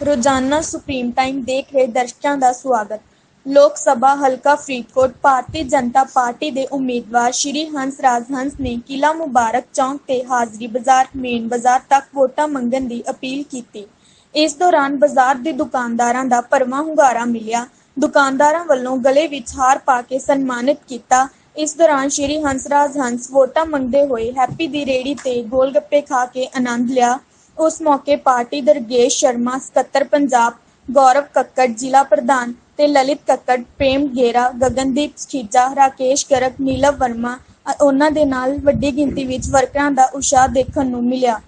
ਰੋਜ਼ਾਨਾ supreme time ਦੇਖ ਰਹੇ ਦਰਸ਼ਕਾਂ ਦਾ ਸਵਾਗਤ। ਲੋਕ ਸਭਾ ਹਲਕਾ ਫਰੀਦਕੋਟ ਭਾਰਤੀ ਜਨਤਾ ਪਾਰਟੀ ਦੇ ਉਮੀਦਵਾਰ ਸ਼੍ਰੀ ਹੰਸ ਰਾਜ ਹੰਸ ਨੇ ਕਿਲਾ ਮੁਬਾਰਕ ਚੌਂਕ ਤੇ ਹਾਜ਼ਰੀ ਬਾਜ਼ਾਰ, ਮੇਨ ਬਾਜ਼ਾਰ ਤੱਕ ਵੋਟਾਂ ਮੰਗਣ ਦੀ ਅਪੀਲ ਕੀਤੀ। ਇਸ ਦੌਰਾਨ ਬਾਜ਼ਾਰ ਦੇ ਦੁਕਾਨਦਾਰਾਂ ਦਾ ਭਰਵਾਂ ਹੁੰਗਾਰਾ ਮਿਲਿਆ। ਦੁਕਾਨਦਾਰਾਂ ਵੱਲੋਂ ਗਲੇ ਵਿੱਚ ਹਾਰ ਪਾ ਕੇ ਸਨਮਾਨਿਤ ਕੀਤਾ। ਇਸ ਦੌਰਾਨ ਸ਼੍ਰੀ ਹੰਸਰਾਜ ਹੰਸ ਵੋਟਾਂ ਮੰਗਦੇ ਹੋਏ ਹੈਪੀ ਦੀ ਰੇੜੀ ਤੇ ਗੋਲ ਗੱਪੇ ਖਾ ਕੇ ਆਨੰਦ ਲਿਆ। ਉਸ ਮੌਕੇ ਪਾਰਟੀ ਦਰਗੇਸ਼ ਸ਼ਰਮਾ, ਸਕੱਤਰ ਪੰਜਾਬ, ਗੌਰਵ ਕੱਕੜ, ਜ਼ਿਲ੍ਹਾ ਪ੍ਰਧਾਨ ਤੇ ਲਲਿਤ ਕੱਕੜ, ਪ੍ਰੇਮ ਗੇਰਾ, ਗਗਨਦੀਪ ਖੀਜਾ ਰਾਕੇਸ਼ ਗਰਗ, ਨੀਲਵ ਵਰਮਾ ਉਹਨਾਂ ਦੇ ਨਾਲ ਵੱਡੀ ਗਿਣਤੀ ਵਿੱਚ ਵਰਕਰਾਂ ਦਾ ਉਤਸ਼ਾਹ ਦੇਖਣ ਨੂੰ ਮਿਲਿਆ।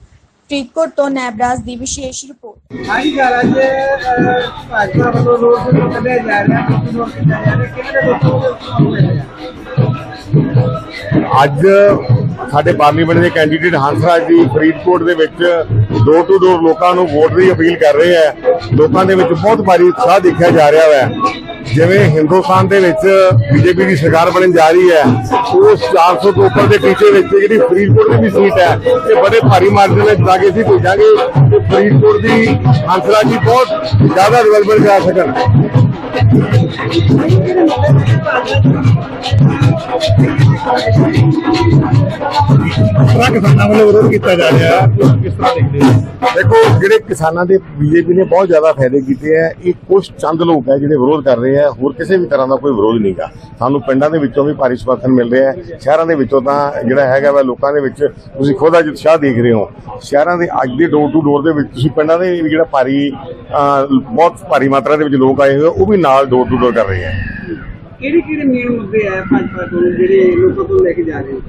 ਫਰੀਦਕੋਟ ਤੋਂ ਨੈਬਰਾਜ ਦੀ ਵਿਸ਼ੇਸ਼ ਰਿਪੋਰਟ। ਹਾਂਜੀ ਗੱਲ ਅੱਜ ਅਹ, ਭਾਜਪਾ ਵੱਲੋਂ ਰੋਡ ਸ਼ੋਅ ਕੱਢਿਆ ਜਾ ਰਿਹਾ ਹੈ ਰੋਡ ਕੀਤਾ ਜਾ ਰਿਹਾ ਕਿਹੜੇ ਲੋਕਾਂ ਦੇ ਉੱਪਰ ਹੋਇਆ ਅੱਜ ਸਾਡੇ ਪਾਰਲੀਮੈਂਟ ਦੇ ਕੈਂਡੀਡੇਟ ਹੰਸਰਾਜ ਜੀ ਫਰੀਦਕੋਟ ਦੇ ਵਿੱਚ ਡੋਰ ਟੂ ਡੋਰ ਲੋਕਾਂ ਨੂੰ ਵੋਟ ਦੀ ਅਪੀਲ ਕਰ ਰਹੇ ਹੈ ਲੋਕਾਂ ਦੇ ਵਿੱਚ ਬਹੁਤ ਭਾਰੀ ਉਤਸ਼ਾਹ ਦੇਖਿਆ ਜਾ ਰਿਹਾ ਹੈ ਜਿਵੇਂ ਹਿੰਦੁਸਤਾਨ ਦੇ ਵਿੱਚ ਬੀਜੇਪੀ ਦੀ ਸਰਕਾਰ ਬਣਨ ਜਾ ਰਹੀ ਹੈ, ਉਸ 400 ਤੋਂ ਉੱਪਰ ਦੇ ਟੀਚੇ ਵਿੱਚ ਜਿਹੜੀ ਫਰੀਦਕੋਟ ਦੀ ਵੀ ਸੀਟ ਹੈ, ਇਹ ਬੜੇ ਭਾਰੀ ਮਾਰਜਨ ਨਾਲ ਜਿਤਾ ਕੇ ਅਸੀਂ ਭੇਜਾਂਗੇ ਤੇ ਫਰੀਦਕੋਟ ਦੀ ਹੰਸਰਾਜ ਜੀ ਬਹੁਤ ਜ਼ਿਆਦਾ ਡਿਵੈਲਪਮੈਂਟ ਕਰਾ ਸਕਣ। ਤਰ੍ਹਾਂ ਕਿਸਾਨਾਂ ਵੱਲੋਂ ਵਿਰੋਧ ਕੀਤਾ ਜਾ ਰਿਹਾ? ਹੈ ਕਿਸ ਤਰ੍ਹਾਂ ਦੇਖਦੇ ਹੋ? ਦੇਖੋ, ਜਿਹੜੇ ਕਿਸਾਨਾਂ ਦੇ ਬੀਜੇਪੀ ਨੇ ਬਹੁਤ ਜ਼ਿਆਦਾ ਫਾਇਦੇ ਕੀਤੇ ਹੈ ਇਹ ਕੁਝ ਚੰਦ ਲੋਕ ਹੈ ਜਿਹੜੇ ਵਿਰੋਧ ਕਰ ਰਹੇ ਹੈ ਹੋਰ ਕਿਸੇ ਵੀ ਤਰ੍ਹਾਂ ਦਾ ਕੋਈ ਵਿਰੋਧ ਨਹੀਂਗਾ ਸਾਨੂੰ ਪਿੰਡਾਂ ਦੇ ਵਿੱਚੋਂ ਵੀ ਭਾਰੀ ਸਮਰਥਨ ਮਿਲ ਰਿਹਾ ਹੈ। ਸ਼ਹਿਰਾਂ ਦੇ ਵਿੱਚੋਂ ਤਾਂ ਜਿਹੜਾ ਹੈਗਾ ਵਾ, ਲੋਕਾਂ ਦੇ ਵਿੱਚ ਤੁਸੀਂ ਖੁਦ ਅੱਜ ਉਤਸ਼ਾਹ ਦੇਖ ਰਹੇ ਹੋ। ਸ਼ਹਿਰਾਂ ਦੇ ਅੱਜ ਦੇ ਡੋਰ ਟੂ ਡੋਰ ਦੇ ਵਿੱਚ ਤੁਸੀਂ ਪਿੰਡਾਂ ਦੇ ਵੀ ਜਿਹੜਾ ਭਾਰੀ ਬਹੁਤ ਭਾਰੀ ਮਾਤਰਾ ਦੇ ਵਿੱਚ ਲੋਕ ਆਏ ਹੋਏ ਉਹ ਵੀ ਨਾਲ ਡੋਰ ਟੂ ਡੋਰ ਕਰ ਰਹੇ ਹੈ ਕਿਹੜੇ ਕਿਹੜੇ ਮੇਨ ਮੁੱਦੇ ਆ ਭਾਜਪਾ ਤੋਂ ਜਿਹੜੇ ਲੋਕਾਂ ਤੋਂ ਲੈ ਕੇ ਜਾ ਰਹੇ ਹੋ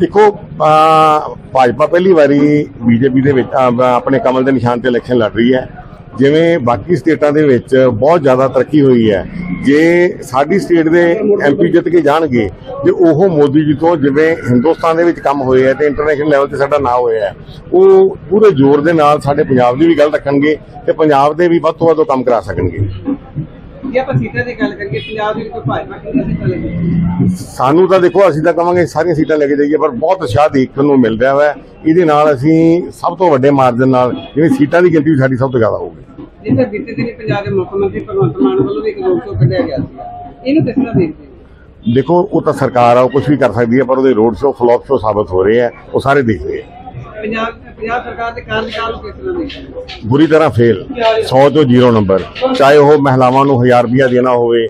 ਦੇਖੋ ਭਾਜਪਾ ਪਹਿਲੀ ਵਾਰੀ ਬੀਜੇਪੀ ਦੇ ਵਿੱਚ ਆਪਣੇ ਕਮਲ ਦੇ ਨਿਸ਼ਾਨ ਤੇ ਇਲੈਕਸ਼ਨ ਲੜ ਰਹੀ ਹੈ। ਜਿਵੇਂ ਬਾਕੀ ਸਟੇਟਾਂ ਦੇ ਵਿੱਚ ਬਹੁਤ ਜ਼ਿਆਦਾ ਤਰੱਕੀ ਹੋਈ ਹੈ। ਜੇ ਸਾਡੀ ਸਟੇਟ ਦੇ ਐਮਪੀ ਜਿੱਤ ਕੇ ਜਾਣਗੇ ਜੇ ਉਹ ਮੋਦੀ ਜੀ ਤੋਂ ਜਿਵੇਂ ਹਿੰਦੁਸਤਾਨ ਦੇ ਵਿੱਚ ਕੰਮ ਹੋਏ ਹੈ ਤੇ ਇੰਟਰਨੈਸ਼ਨਲ ਲੈਵਲ ਤੇ ਸਾਡਾ ਨਾਂ ਹੋਇਆ ਹੈ ਉਹ ਪੂਰੇ ਜ਼ੋਰ ਦੇ ਨਾਲ ਸਾਡੇ ਪੰਜਾਬ ਦੀ ਵੀ ਗੱਲ ਰੱਖਣਗੇ ਤੇ ਪੰਜਾਬ ਦੇ ਵੀ ਵੱਧ ਤੋਂ ਵੱਧ ਕੰਮ ਕਰਾ ਸਕਣਗੇ। ਜੇ ਆਪਾਂ ਸੀਟਾਂ ਦੀ ਗੱਲ ਕਰੀਏ ਪੰਜਾਬ ਦੇ ਵਿੱਚ ਭਾਜਪਾ ਕਿੰਨੀਆਂ ਸੀਟਾਂ ਲੈ ਕੇ ਸਾਨੂੰ ਤਾਂ ਦੇਖੋ ਅਸੀਂ ਤਾਂ ਕਵਾਂਗੇ ਸਾਰੀਆਂ ਸੀਟਾਂ ਲੈ ਕੇ ਜਾਈਏ ਪਰ ਬਹੁਤ ਉਤਸ਼ਾਹ ਦੇਖਣ ਨੂੰ ਮਿਲ ਰਿਹਾ ਹੈ ਇਹਦੇ ਨਾਲ ਅਸੀਂ ਸਭ ਤੋਂ ਵੱਡੇ ਮਾਰਜਨ ਨਾਲ ਜਿਹੜੀ ਸੀਟਾਂ ਦੀ ਗਿਣਤੀ ਸਾਡੀ ਸਭ ਤੋਂ ਜ਼ਿਆਦਾ ਹੋਊਗੀ। ਜਿੱਥੇ ਬੀਤੇ ਦਿਨੀ ਪੰਜਾਬ ਦੇ ਮੁੱਖ ਮੰਤਰੀ ਭਗਵੰਤ ਮਾਨ ਵੱਲੋਂ ਵੀ ਇੱਕ ਰੋਡ ਸ਼ੋਅ ਕੱਢਿਆ ਗਿਆ ਸੀ ਇਹਨੂੰ ਕਿਸ ਤਰ੍ਹਾਂ ਦੇਖਦੇ ਦੇਖੋ ਉਹ ਤਾਂ ਸਰਕਾਰ ਆ ਉਹ ਕੁਝ ਵੀ ਕਰ ਸਕਦੀ ਹੈ ਪਰ ਉਹਦੇ ਰੋਡ ਸ਼ੋ ਫਲॉप ਸ਼ੋ ਸਾਬਤ ਹੋ ਰਹੇ ਆ ਉਹ ਸਾਰੇ ਦੇਖ ਰਹੇ ਆ। ਪੰਜਾਬ ਪੰਜਾਬ ਸਰਕਾਰ ਦੇ ਕਾਰਜਕਾਲ ਨੂੰ ਕਿਸ ਤਰ੍ਹਾਂ ਦੇਖਦੇ ਹੋ ਬੁਰੀ ਤਰ੍ਹਾਂ ਫੇਲ 100 ਤੋਂ 0 ਨੰਬਰ ਚਾਹੇ ਉਹ ਮਹਿਲਾਵਾਂ ਨੂੰ 1000 ਰੁਪਇਆ ਦੇਣਾ ਹੋਵੇ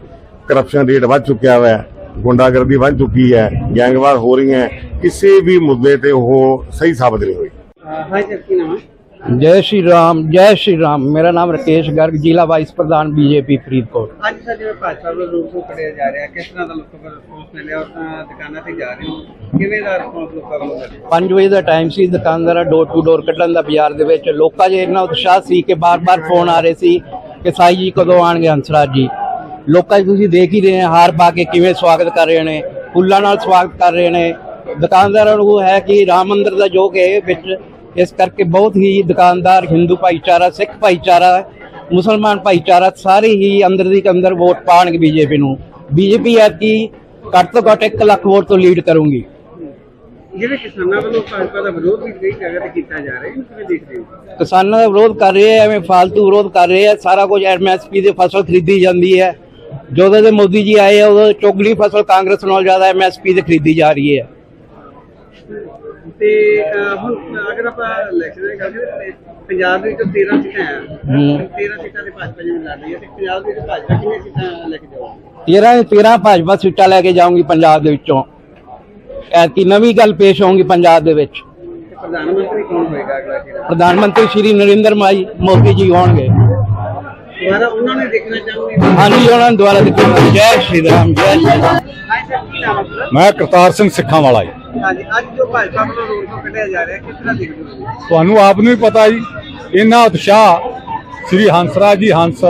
ਕਰਪਸ਼ਨ ਰੇਟ ਵੱਧ ਚੁੱਕਿਆ ਹੈ ਗੁੰਡਾਗਰਦੀ ਵੱਧ ਚੁੱਕੀ ਹੈ ਗੈਂਗਵਾਰ ਹੋ ਰਹੀ ਹੈ ਕਿਸੇ ਵੀ ਮੁੱਦੇ ਤੇ ਉਹ ਸਹੀ ਸਾਬਤ ਨਹੀਂ ਹੋਈ। ਅਹ, ਹਾਈ ਸਰ ਕੀ ਨਾਮ ਹੈ? ਜੈ ਸ਼੍ਰੀ ਰਾਮ ਜੈ ਸ਼੍ਰੀ ਰਾਮ। ਮੇਰਾ ਨਾਮ ਰਕੇਸ਼ ਗਰਗ ਜ਼ਿਲ੍ਹਾ ਵਾਈਸ ਪ੍ਰਧਾਨ ਬੀਜੇਪੀ ਫਰੀਦਕੋਟ। ਅੱਜ ਸਰ ਜਿਵੇਂ ਭਾਜਪਾ ਵੱਲੋਂ ਰੋਡ ਸ਼ੋਅ ਕੱਢਿਆ ਜਾ ਰਿਹਾ। ਕਿਸ ਤਰ੍ਹਾਂ ਦਾ ਲੋਕਾਂ ਦਾ ਰਿਸਪੌਂਸ ਮਿਲਿਆ ਔਰ ਦੁਕਾਨਾਂ ਤੇ ਜਾ ਰਹੇ ਹੋ? ਕਿਵੇਂ ਦਾ ਰਿਸਪੌਂਸ ਲੋਕਾਂ ਵੱਲੋਂ ਮਿਲਿਆ? 5 ਵਜੇ ਦਾ ਟਾਈਮ ਸੀ ਦੁਕਾਨਦਾਰਾਂ ਡੋਰ ਟੂ ਡੋਰ ਕੱਢਣ ਦਾ ਬਾਜ਼ਾਰ ਦੇ ਵਿੱਚ। ਲੋਕਾਂ 'ਚ ਇੰਨਾ ਉਤਸ਼ਾਹ ਸੀ ਕਿ ਬਾਰ-ਬਾਰ ਫੋਨ ਆ ਰਹੇ ਸੀ ਕਿ ਸਾਈ ਜੀ ਕਦੋਂ ਆਣਗੇ ਹੰਸਰਾਜ ਜੀ। ਲੋਕਾਂ 'ਚ ਤੁਸੀਂ ਦੇਖ ਹੀ ਰਹੇ ਹੋ ਹਾਰ ਪਾ ਕੇ ਕਿਵੇਂ ਸਵਾਗਤ ਕਰ ਰਹੇ ਨੇ ਫੁੱਲਾਂ ਨਾਲ ਸਵਾਗਤ ਕਰ ਰਹੇ ਨੇ। ਦੁਕਾਨਦਾਰਾਂ ਨੂੰ ਹੈ ਕਿ ਰਾਮ ਮੰਦਿਰ ਦਾ ਜੋ ਕਿ ਇਹ ਵਿੱਚ ਇਸ ਕਰਕੇ ਬਹੁਤ ਹੀ ਦੁਕਾਨਦਾਰ ਹਿੰਦੂ ਭਾਈਚਾਰਾ ਸਿੱਖ ਭਾਈਚਾਰਾ ਮੁਸਲਮਾਨ ਭਾਈਚਾਰਾ ਸਾਰੇ ਹੀ ਅੰਦਰ ਦੀ ਅੰਦਰ ਵੋਟ ਪਾਣਗੇ ਬੀਜੇਪੀ ਨੂੰ। ਬੀਜੇਪੀ ਐਤਕੀ ਘੱਟ ਤੋਂ ਘੱਟ 1 ਲੱਖ ਵੋਟ ਤੋਂ ਲੀਡ ਕਰੂੰਗੀ। ਜਿਹੜੇ ਕਿਸਾਨਾਂ ਵੱਲੋਂ ਭਾਜਪਾ ਦਾ ਵਿਰੋਧ ਵੀ ਕਈ ਜਗ੍ਹਾ ਤੇ ਕੀਤਾ ਜਾ ਰਿਹਾ ਇਹਨੂੰ ਕਿਵੇਂ ਦੇਖਦੇ ਹੋ? ਕਿਸਾਨਾਂ ਦਾ ਵਿਰੋਧ ਕਰ ਰਹੇ ਆ ਐਵੇਂ ਫालतू ਵਿਰੋਧ ਕਰ ਰਹੇ ਆ ਸਾਰਾ ਕੁਝ ਐਮਐਸਪੀ ਦੇ ਫਸਲ ਖਰੀਦੀ ਜਾਂਦੀ ਹੈ। ਜਦੋਂ ਦੇ ਮੋਦੀ ਜੀ ਆਏ ਆ ਉਦੋਂ ਚੁਗਲੀ ਫਸਲ ਕਾਂਗਰਸ ਨਾਲ ਜ਼ਿਆਦਾ ਐਮਐਸਪੀ ਤੇ ਖਰੀਦੀ ਜਾ ਰਹੀ ਹੈ। ਤੇ ਹੁਣ ਅਗਰ ਆਪਾਂ ਇਲੈਕਸ਼ਨ ਦੀ ਗੱਲ ਕਰੀਏ ਤੇ ਪੰਜਾਬ ਦੇ ਵਿੱਚ 13 ਸੀਟਾਂ ਆ ਹੂੰ। 13 ਸੀਟਾਂ ਦੇ ਭਾਜਪਾ ਜਿਵੇਂ ਲੜ ਰਹੀ ਹੈ ਤੇ ਪੰਜਾਬ ਦੇ ਵਿੱਚ ਭਾਜਪਾ ਕਿੰਨੀਆਂ ਸੀਟਾਂ ਲੈ ਕੇ ਜਾਊਗੀ? 13 13 ਭਾਜਪਾ ਸੀਟਾਂ ਲੈ ਕੇ ਜਾਊਂਗੀ ਪੰਜਾਬ ਦੇ ਵਿੱਚੋਂ। ਐਤਕੀ ਨਵੀਂ ਗੱਲ ਪੇਸ਼ ਹੋਊਗੀ ਪੰਜਾਬ ਦੇ ਵਿੱਚ। ਪ੍ਰਧਾਨ ਮੰਤਰੀ ਕੌਣ ਹੋਏਗਾ ਅਗਲਾ ਜਿਹੜਾ ਪ੍ਰਧਾਨ ਮੰਤਰੀ ਸ਼੍ਰੀ ਨਰਿੰਦਰ ਮਾਈ ਮੋਦੀ ਜੀ ਹੋਣਗੇ। ਦੁਬਾਰਾ ਉਹਨਾਂ ਨੇ ਦੇਖਣਾ ਚਾਹੁੰਦੇ ਹਾਂਜੀ ਉਹਨਾਂ ਨੂੰ ਦੁਆਰਾ ਦਿੱਤੀ ਜੈ ਸ਼੍ਰੀ ਰਾਮ ਜੈ ਸ਼੍ਰੀ ਰਾਮ? ਮੈਂ ਕਰਤਾਰ ਸਿੰਘ ਸਿੱਖਾਂ ਵਾਲਾ ਜੀ। ਹਾਂਜੀ, ਅੱਜ ਜੋ ਭਾਜਪਾ ਵੱਲੋਂ ਰੋਡ ਤੋਂ ਕੱਢਿਆ ਜਾ ਰਿਹਾ, ਕਿਸ ਤਰ੍ਹਾਂ ਦੇਖਦੇ ਹੋ? ਤੁਹਾਨੂੰ ਆਪ ਨੂੰ ਵੀ ਪਤਾ ਜੀ, ਇੰਨਾ ਉਤਸ਼ਾਹ ਸ੍ਰੀ ਹੰਸਰਾਜ ਜੀ ਹੰਸ,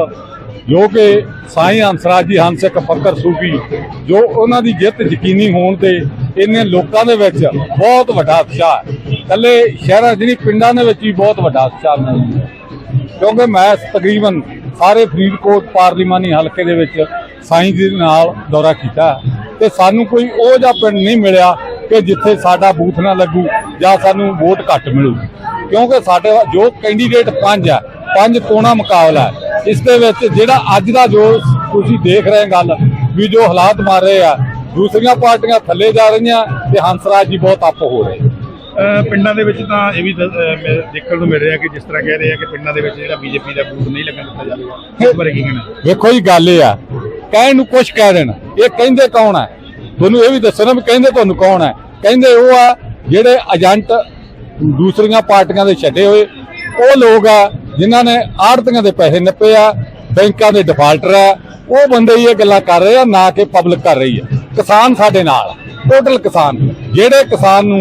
ਜੋ ਕਿ ਸਾਈਂ ਹੰਸਰਾਜ ਜੀ ਹੰਸ, ਇੱਕ ਫਕਰ ਸੂਫੀ, ਜੋ ਉਹਨਾਂ ਦੀ ਜਿੱਤ ਯਕੀਨੀ ਹੋਣ ਤੇ ਇਹਨੇ ਲੋਕਾਂ ਦੇ ਵਿੱਚ ਬਹੁਤ ਵੱਡਾ ਉਤਸ਼ਾਹ ਹੈ। ਕੱਲੇ ਸ਼ਹਿਰਾਂ ਜਿਹੜੀ ਪਿੰਡਾਂ ਦੇ ਵਿੱਚ ਵੀ ਬਹੁਤ ਵੱਡਾ ਉਤਸ਼ਾਹ ਹੈ। ਕਿਉਂਕਿ ਮੈਂ ਤਕਰੀਬਨ ਸਾਰੇ ਫਰੀਦਕੋਟ ਪਾਰਲੀਮਾਨੀ ਹਲਕੇ ਦੇ ਵਿੱਚ ਸਾਈਂ ਜੀ ਨਾਲ ਦੌਰਾ ਕੀਤਾ ਤੇ ਸਾਨੂੰ ਕੋਈ ਉਹ ਜਿਹਾ ਪਿੰਡ ਨਹੀਂ ਮਿਲਿਆ ਕਿ ਜਿੱਥੇ ਸਾਡਾ ਬੂਥ ਨਾ ਲੱਗੂ ਜਾਂ ਸਾਨੂੰ ਵੋਟ ਘੱਟ ਮਿਲੂ। ਕਿਉਂਕਿ ਸਾਡੇ ਜੋ ਕੈਂਡੀਡੇਟ ਪੰਜ ਆ ਪੰਜ ਕੋਣਾ ਮੁਕਾਬਲਾ ਇਸ ਦੇ ਵਿੱਚ ਜਿਹੜਾ ਅੱਜ ਦਾ ਜੋ ਤੁਸੀਂ ਦੇਖ ਰਹੇ ਗੱਲ ਵੀ ਜੋ ਹਾਲਾਤ ਮਾਰ ਰਹੇ ਆ ਦੂਸਰੀਆਂ ਪਾਰਟੀਆਂ ਥੱਲੇ ਜਾ ਰਹੀਆਂ ਤੇ ਹੰਸਰਾਜ ਜੀ ਬਹੁਤ ਅੱਪ ਹੋ ਰਹੇ। ਪਿੰਡਾਂ ਦੇ ਵਿੱਚ ਤਾਂ ਇਹ ਵੀ ਦੇਖਣ ਨੂੰ ਮਿਲ ਰਿਹਾ ਕਿ ਜਿਸ ਤਰ੍ਹਾਂ ਕਹਿ ਰਹੇ ਆ ਕਿ ਪਿੰਡਾਂ ਦੇ ਵਿੱਚ ਜਿਹੜਾ ਬੀਜੇਪੀ ਦਾ ਬੂਥ ਨਹੀਂ ਲੱਗਣ ਦਿੱਤਾ ਜਾਵੇਗਾ ਇਸ ਬਾਰੇ ਕੀ ਕਹਿਣਾ? ਵੇਖੋ ਜੀ ਗੱਲ ਇਹ ਆ। ਕਹਿਣ ਨੂੰ ਕੁਝ ਕਹਿ ਦੇਣ। ਇਹ ਕਹਿੰਦੇ ਕੌਣ ਹੈ ਤੁਹਾਨੂੰ ਇਹ ਵੀ ਦੱਸਣਾ ਵੀ ਕਹਿੰਦੇ ਤੁਹਾਨੂੰ ਕੌਣ ਹੈ? ਕਹਿੰਦੇ ਉਹ ਆ ਜਿਹੜੇ ਏਜੰਟ ਦੂਸਰੀਆਂ ਪਾਰਟੀਆਂ ਦੇ ਛੱਡੇ ਹੋਏ। ਉਹ ਲੋਕ ਆ ਜਿਨ੍ਹਾਂ ਨੇ ਆੜਤੀਆਂ ਦੇ ਪੈਸੇ ਨੱਪੇ ਆ, ਬੈਂਕਾਂ ਦੇ ਡਿਫਾਲਟਰ ਆ। ਉਹ ਬੰਦੇ ਹੀ ਇਹ ਗੱਲਾਂ ਕਰ ਰਹੇ ਆ, ਨਾ ਕਿ ਪਬਲਿਕ ਕਰ ਰਹੀ ਹੈ ਕਿਸਾਨ ਸਾਡੇ ਨਾਲ ਟੋਟਲ ਕਿਸਾਨ ਜਿਹੜੇ ਕਿਸਾਨ ਨੂੰ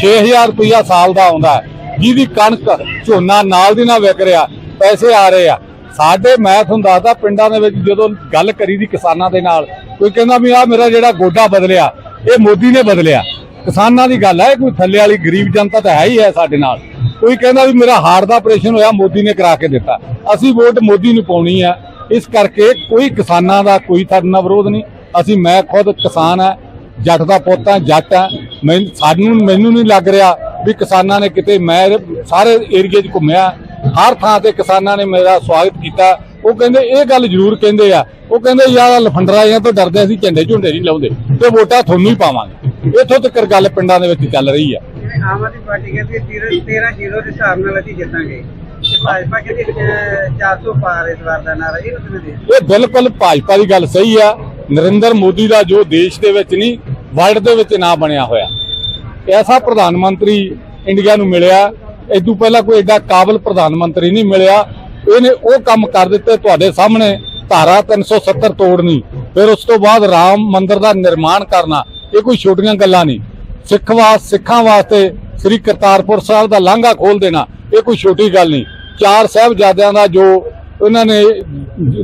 6000 ਰੁਪਇਆ ਸਾਲ ਦਾ ਆਉਂਦਾ, ਜਿਹਦੀ ਕਣਕ ਝੋਨਾ ਨਾਲ ਦੀ ਨਾਲ ਵਿਕ ਰਿਹਾ, ਪੈਸੇ ਆ ਰਹੇ ਆ ਸਾਡੇ ਮੈਂ ਤੁਹਾਨੂੰ ਦੱਸਦਾ ਪਿੰਡਾਂ ਦੇ ਵਿੱਚ ਜਦੋਂ ਗੱਲ ਕਰੀ ਦੀ ਕਿਸਾਨਾਂ ਦੇ ਨਾਲ, ਕੋਈ ਕਹਿੰਦਾ ਵੀ ਆ ਮੇਰਾ ਜਿਹੜਾ ਗੋਡਾ ਬਦਲਿਆ, ਇਹ ਮੋਦੀ ਨੇ ਬਦਲਿਆ। ਕਿਸਾਨਾਂ ਦੀ ਗੱਲ ਹੈ, ਕੋਈ ਥੱਲੇ ਵਾਲੀ ਗਰੀਬ ਜਨਤਾ ਤਾਂ ਹੈ ਹੀ ਹੈ ਸਾਡੇ ਨਾਲ। ਕੋਈ ਕਹਿੰਦਾ ਵੀ ਮੇਰਾ ਹਾਰਟ ਦਾ ਆਪਰੇਸ਼ਨ ਹੋਇਆ, ਮੋਦੀ ਨੇ ਕਰਾ ਕੇ ਦਿੱਤਾ। ਅਸੀਂ ਵੋਟ ਮੋਦੀ ਨੂੰ ਪਾਉਣੀ ਆ ਇਸ ਕਰਕੇ ਕੋਈ ਕਿਸਾਨਾਂ ਦਾ ਕੋਈ ਸਾਡੇ ਨਾਲ ਵਿਰੋਧ ਨਹੀਂ। ਅਸੀਂ, ਮੈਂ ਖੁਦ ਕਿਸਾਨ ਆ ਜੱਟ ਦਾ ਪੁੱਤ ਆ ਜੱਟ ਆ ਮੈਨੂੰ, ਸਾਨੂੰ, ਮੈਨੂੰ ਨਹੀਂ ਲੱਗ ਰਿਹਾ ਵੀ ਕਿਸਾਨਾਂ ਨੇ ਕਿਤੇ ਮੈਂ ਸਾਰੇ ਏਰੀਏ 'ਚ ਘੁੰਮਿਆ। ਹਰ ਥਾਂ ਤੇ ਕਿਸਾਨਾਂ ਨੇ ਮੇਰਾ ਸਵਾਗਤ ਕੀਤਾ। ਉਹ ਕਹਿੰਦੇ ਇਹ ਗੱਲ ਜ਼ਰੂਰ ਕਹਿੰਦੇ ਆ। ਉਹ ਕਹਿੰਦੇ ਯਾਰ ਲਫੰਡਰਾ ਜਾਂ ਤੋਂ ਡਰਦੇ ਅਸੀਂ ਝੰਡੇ ਝੁੰਡੇ ਨਹੀਂ ਲਾਉਂਦੇ। ਤੇ ਵੋਟਾਂ ਤੁਹਾਨੂੰ ਹੀ ਪਾਵਾਂਗੇ। ਇੱਥੋਂ ਤੱਕ ਗੱਲ ਪਿੰਡਾਂ ਦੇ ਵਿੱਚ ਚੱਲ ਰਹੀ ਆ। ਜਿਵੇਂ ਆਮ ਆਦਮੀ ਪਾਰਟੀ ਕਹਿੰਦੀ 13 ਜ਼ੀਰੋ ਦੇ ਹਿਸਾਬ ਨਾਲ ਅਸੀਂ ਜਿੱਤਾਂਗੇ। ਤੇ ਭਾਜਪਾ ਕਹਿੰਦੀ ਅਹ, 400 ਪਾਰ ਇਸ ਵਾਰ ਦਾ ਨਾਰਾ। ਇਹ ਕਿਵੇਂ ਦੇ ਇਹ ਬਿਲਕੁਲ ਭਾਜਪਾ ਦੀ ਗੱਲ ਸਹੀ ਆ। ਨਰਿੰਦਰ ਮੋਦੀ ਦਾ ਜੋ ਦੇਸ਼ ਦੇ ਵਿੱਚ ਨਹੀਂ ਵਰਲਡ ਦੇ ਵਿੱਚ ਨਾਂ ਬਣਿਆ ਹੋਇਆ। ਐਸਾ ਪ੍ਰਧਾਨ ਮੰਤਰੀ ਇੰਡੀਆ ਨੂੰ ਮਿਲਿਆ। ਇਦੋਂ ਪਹਿਲਾਂ ਕੋਈ ਐਡਾ ਕਾਬਲ ਪ੍ਰਧਾਨ ਮੰਤਰੀ ਨਹੀਂ ਮਿਲਿਆ। ਇਹਨੇ ਉਹ ਕੰਮ ਕਰ ਦਿੱਤੇ ਤੁਹਾਡੇ ਸਾਹਮਣੇ, ਧਾਰਾ 370 ਤੋੜਨੀ। ਫਿਰ ਉਸ ਤੋਂ ਬਾਅਦ ਰਾਮ ਮੰਦਿਰ ਦਾ ਨਿਰਮਾਣ ਕਰਨਾ, ਇਹ ਕੋਈ ਛੋਟੀਆਂ ਗੱਲਾਂ ਨਹੀਂ। ਸਿੱਖ ਵਾਸ ਸਿੱਖਾਂ ਵਾਸਤੇ ਸ੍ਰੀ ਕਰਤਾਰਪੁਰ ਸਾਹਿਬ ਦਾ ਲਾਂਘਾ ਖੋਲ ਦੇਣਾ, ਇਹ ਕੋਈ ਛੋਟੀ ਗੱਲ ਨਹੀਂ। ਚਾਰ ਸਾਹਿਬਜ਼ਾਦਿਆਂ ਦਾ ਜੋ ਉਹਨਾਂ ਨੇ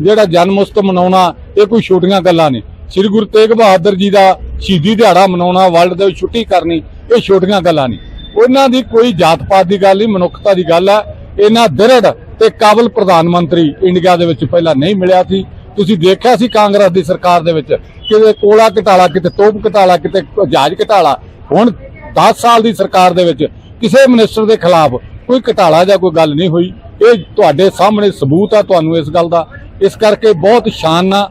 ਜਿਹੜਾ ਜਨਮ ਉਤਸਵ ਮਨਾਉਣਾ, ਇਹ ਕੋਈ ਛੋਟੀਆਂ ਗੱਲਾਂ ਨਹੀਂ। ਸ੍ਰੀ ਗੁਰੂ ਤੇਗ ਬਹਾਦਰ ਜੀ ਦਾ ਸ਼ਹੀਦੀ ਦਿਹਾੜਾ ਮਨਾਉਣਾ, ਵਰਲਡ ਦੇ ਛੁੱਟੀ ਕਰਨੀ, ਇਹ ਛੋਟੀਆਂ ਗੱਲਾਂ ਨਹੀਂ। ਉਹਨਾਂ ਦੀ ਕੋਈ ਜਾਤ ਪਾਤ ਦੀ ਗੱਲ ਨਹੀਂ, ਮਨੁੱਖਤਾ ਦੀ ਗੱਲ ਹੈ। ਇਹਨਾਂ ਦ੍ਰਿੜ ਤੇ ਕਾਬਲ ਪ੍ਰਧਾਨ ਮੰਤਰੀ ਇੰਡੀਆ ਦੇ ਵਿੱਚ ਪਹਿਲਾਂ ਨਹੀਂ ਮਿਲਿਆ ਸੀ। ਤੁਸੀਂ ਦੇਖਿਆ ਸੀ ਕਾਂਗਰਸ ਦੀ ਸਰਕਾਰ ਦੇ ਵਿੱਚ ਕਿਤੇ ਕੋਲਾ ਘਟਾਲਾ, ਕਿਤੇ ਤੋਪ ਘਟਾਲਾ, ਕਿਤੇ ਜਹਾਜ਼ ਘਟਾਲਾ। ਹੁਣ 10 ਸਾਲ ਦੀ ਸਰਕਾਰ ਦੇ ਵਿੱਚ ਕਿਸੇ ਮਿਨਿਸਟਰ ਦੇ ਖਿਲਾਫ ਕੋਈ ਘਟਾਲਾ ਜਾਂ ਕੋਈ ਗੱਲ ਨਹੀਂ ਹੋਈ। ਇਹ ਤੁਹਾਡੇ ਸਾਹਮਣੇ ਸਬੂਤ ਆ ਤੁਹਾਨੂੰ ਇਸ ਗੱਲ ਦਾ। ਇਸ ਕਰਕੇ ਬਹੁਤ ਸ਼ਾਨ ਨਾਲ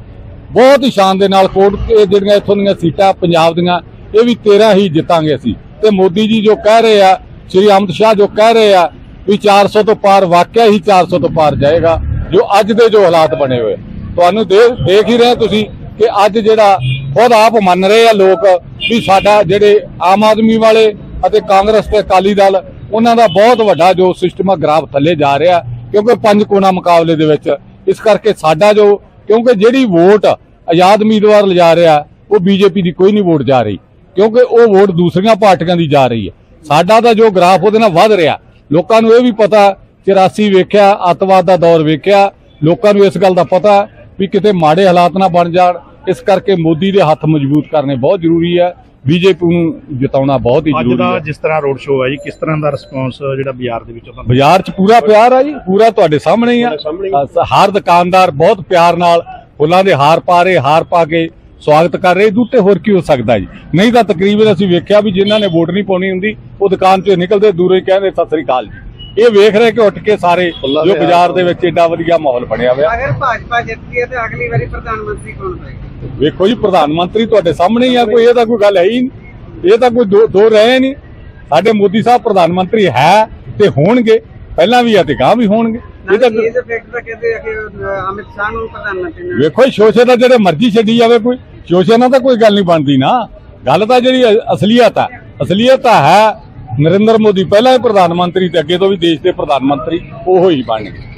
ਬਹੁਤ ਹੀ ਸ਼ਾਨ ਦੇ ਨਾਲ ਕੋਟ ਇਹ ਜਿਹੜੀਆਂ ਇੱਥੋਂ ਦੀਆਂ ਸੀਟਾਂ ਪੰਜਾਬ ਦੀਆਂ, ਇਹ ਵੀ 13 ਹੀ ਜਿੱਤਾਂਗੇ ਅਸੀਂ। ਤੇ ਮੋਦੀ ਜੀ ਜੋ ਕਹਿ ਰਹੇ ਆ, ਸ਼੍ਰੀ ਅਮਿਤ ਸ਼ਾਹ ਜੋ ਕਹਿ ਰਹੇ ਆ ਵੀ 400 ਤੋਂ ਪਾਰ, ਵਾਕਿਆ ਹੀ 400 ਤੋਂ ਪਾਰ ਜਾਏਗਾ, ਜੋ ਅੱਜ ਦੇ ਜੋ ਹਾਲਾਤ ਬਣੇ ਹੋਏ। ਤੁਹਾਨੂੰ ਦੇਖ ਹੀ ਰਹੇ ਤੁਸੀਂ ਕਿ ਅੱਜ ਜਿਹੜਾ ਖੁਦ ਆਪ ਮੰਨ ਰਹੇ ਆ ਲੋਕ ਵੀ ਸਾਡਾ ਜਿਹੜੇ ਆਮ ਆਦਮੀ ਵਾਲੇ ਅਤੇ ਕਾਂਗਰਸ ਤੇ ਅਕਾਲੀ ਦਲ, ਉਹਨਾਂ ਦਾ ਬਹੁਤ ਵੱਡਾ ਜੋ ਸਿਸਟਮ ਆ ਗ੍ਰਾਫ ਥੱਲੇ ਜਾ ਰਿਹਾ, ਕਿਉਂਕਿ ਪੰਜ ਕੋਨਾ ਮੁਕਾਬਲੇ ਦੇ ਵਿੱਚ। ਇਸ ਕਰਕੇ ਸਾਡਾ ਜੋ, ਕਿਉਂਕਿ ਜਿਹੜੀ ਵੋਟ ਆਜ਼ਾਦ ਉਮੀਦਵਾਰ ਲਿਜਾ ਰਿਹਾ, ਉਹ ਬੀਜੇਪੀ ਦੀ ਕੋਈ ਨਹੀਂ ਵੋਟ ਜਾ ਰਹੀ। ਕਿਉਂਕਿ ਉਹ ਵੋਟ ਦੂਸਰੀਆਂ ਪਾਰਟੀਆਂ ਦੀ ਜਾ ਰਹੀ ਹੈ। ਸਾਡਾ ਤਾਂ ਜੋ ਗ੍ਰਾਫ ਉਹਦੇ ਨਾਲ ਵੱਧ ਰਿਹਾ। ਲੋਕਾਂ ਨੂੰ ਇਹ ਵੀ ਪਤਾ 84 ਵੇਖਿਆ ਅੱਤਵਾਦ ਦਾ ਦੌਰ ਵੇਖਿਆ ਲੋਕਾਂ ਨੂੰ ਇਸ ਗੱਲ ਦਾ ਪਤਾ ਵੀ ਕਿਤੇ ਮਾੜੇ ਹਾਲਾਤ ਨਾ ਬਣ ਜਾਣ। ਇਸ ਕਰਕੇ ਮੋਦੀ ਦੇ ਹੱਥ ਮਜ਼ਬੂਤ ਕਰਨੇ ਬਹੁਤ ਜ਼ਰੂਰੀ ਹੈ। ਬੀਜੇਪੀ ਨੂੰ ਜਿਤਾਉਣਾ ਬਹੁਤ ਹੀ ਅੱਜ ਜ਼ਰੂਰੀ ਦਾ ਹੈ। ਜਿਸ ਤਰ੍ਹਾਂ ਰੋਡ ਸ਼ੋਅ ਹੈ ਜੀ ਕਿਸ ਤਰ੍ਹਾਂ ਦਾ ਰਿਸਪੌਂਸ ਜਿਹੜਾ ਬਾਜ਼ਾਰ ਦੇ ਵਿੱਚੋਂ ਤੁਹਾਨੂੰ ਬਾਜ਼ਾਰ 'ਚ ਪੂਰਾ ਪਿਆਰ ਆ ਜੀ ਪੂਰਾ ਤੁਹਾਡੇ ਸਾਹਮਣੇ ਹੀ ਆ। ਹਰ ਦੁਕਾਨਦਾਰ ਬਹੁਤ ਪਿਆਰ ਨਾਲ ਫੁੱਲਾਂ ਦੇ ਹਾਰ ਪਾ ਰਹੇ ਹਾਰ ਪਾ ਕੇ ਸਵਾਗਤ ਕਰ ਰਹੇ ਦੂਤੇ ਹੋਰ ਕੀ ਹੋ ਸਕਦਾ ਜੀ? ਨਹੀਂ ਤਾਂ ਤਕਰੀਬਨ ਅਸੀਂ ਵੇਖਿਆ ਵੀ ਜਿਨ੍ਹਾਂ ਨੇ ਵੋਟ ਨਹੀਂ ਪਾਉਣੀ ਹੁੰਦੀ ਉਹ ਦੁਕਾਨ 'ਚੋਂ ਨਿਕਲਦੇ ਦੂਰੋਂ ਹੀ ਕਹਿੰਦੇ ਸਤਿ ਸ੍ਰੀ ਅਕਾਲ ਜੀ। ਇਹ ਵੇਖ ਰਹੇ ਕਿ ਉੱਠ ਕੇ ਸਾਰੇ ਜੋ ਬਾਜ਼ਾਰ ਦੇ ਵਿੱਚ ਏਡਾ ਵਧੀਆ ਮਾਹੌਲ ਬਣਿਆ ਹੋਇਆ। ਅਗਰ ਭਾਜਪਾ ਜਿੱਤਦੀ ਹੈ ਤੇ ਅਗਲੀ ਵਾਰੀ ਪ੍ਰਧਾਨ ਮੰਤਰੀ ਕੌਣ ਹੋਏਗਾ? ਵੇਖੋ ਜੀ ਪ੍ਰਧਾਨ ਮੰਤਰੀ ਤੁਹਾਡੇ ਸਾਹਮਣੇ ਹੀ ਆ ਕੋਈ ਇਹ ਤਾਂ ਕੋਈ ਗੱਲ ਹੈ ਹੀ ਨਹੀਂ। ਇਹ ਤਾਂ ਕੋਈ ਦੋ ਦੋ ਰਹੇ ਨਹੀਂ। ਸਾਡੇ ਮੋਦੀ ਸਾਹਿਬ ਪ੍ਰਧਾਨ ਮੰਤਰੀ ਹੈ ਤੇ ਹੋਣਗੇ। ਪਹਿਲਾਂ ਵੀ ਆ ਤੇ ਗਾਂ ਵੀ ਹੋਣਗੇ। ਇਹ ਤਾਂ ਇਹ ਫੈਕਟ ਤਾਂ ਕਹਿੰਦੇ ਆ ਕਿ ਅਹ, ਅਮਿਤ ਸ਼ਾਹ ਨੂੰ ਪ੍ਰਧਾਨ ਮੰਤਰੀ ਨੇ ਵੇਖੋ ਸ਼ੋਸ਼ੇ ਦਾ ਜਿਹੜੇ ਮਰਜ਼ੀ ਛੱਡੀ ਜਾਵੇ ਕੋਈ। ਸ਼ੋਸ਼ੇ ਨਾਲ ਤਾਂ ਕੋਈ ਗੱਲ ਨਹੀਂ ਬਣਦੀ ਨਾ। ਗੱਲ ਤਾਂ ਜਿਹੜੀ ਅਸਲੀਅਤ ਆ। ਅਸਲੀਅਤ ਹੈ ਨਰਿੰਦਰ ਮੋਦੀ ਪਹਿਲਾਂ ਹੀ ਪ੍ਰਧਾਨ ਮੰਤਰੀ ਤੇ ਅੱਗੇ ਤੋਂ ਵੀ ਦੇਸ਼ ਦੇ ਪ੍ਰਧਾਨ ਮੰਤਰੀ ਉਹ ਹੀ ਬਣਨਗੇ